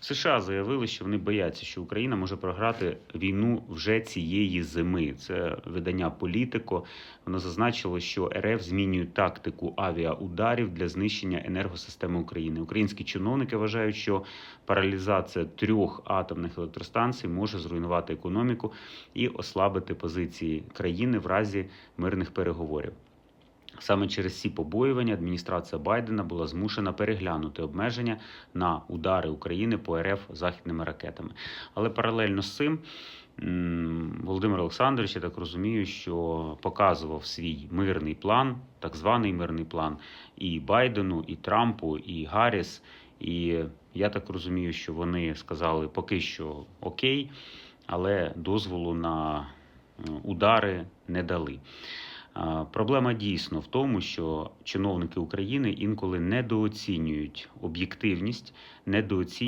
США заявили, що вони бояться, що Україна може програти війну вже цієї зими. Це видання Політико. Воно зазначило, що РФ змінює тактику авіаударів для знищення енергосистеми України. Українські чиновники вважають, що паралізація трьох атомних електростанцій може зруйнувати економіку і ослабити позиції країни в разі мирних переговорів. Саме через ці побоювання адміністрація Байдена була змушена переглянути обмеження на удари України по РФ західними ракетами. Але паралельно з цим Володимир Олександрович, я так розумію, що показував свій мирний план, так званий мирний план, і Байдену, і Трампу, і Гарріс. І я так розумію, що вони сказали поки що окей, але дозволу на е, удари не дали. Проблема дійсно в тому, що чиновники України інколи недооцінюють об'єктивність, недооцінюють.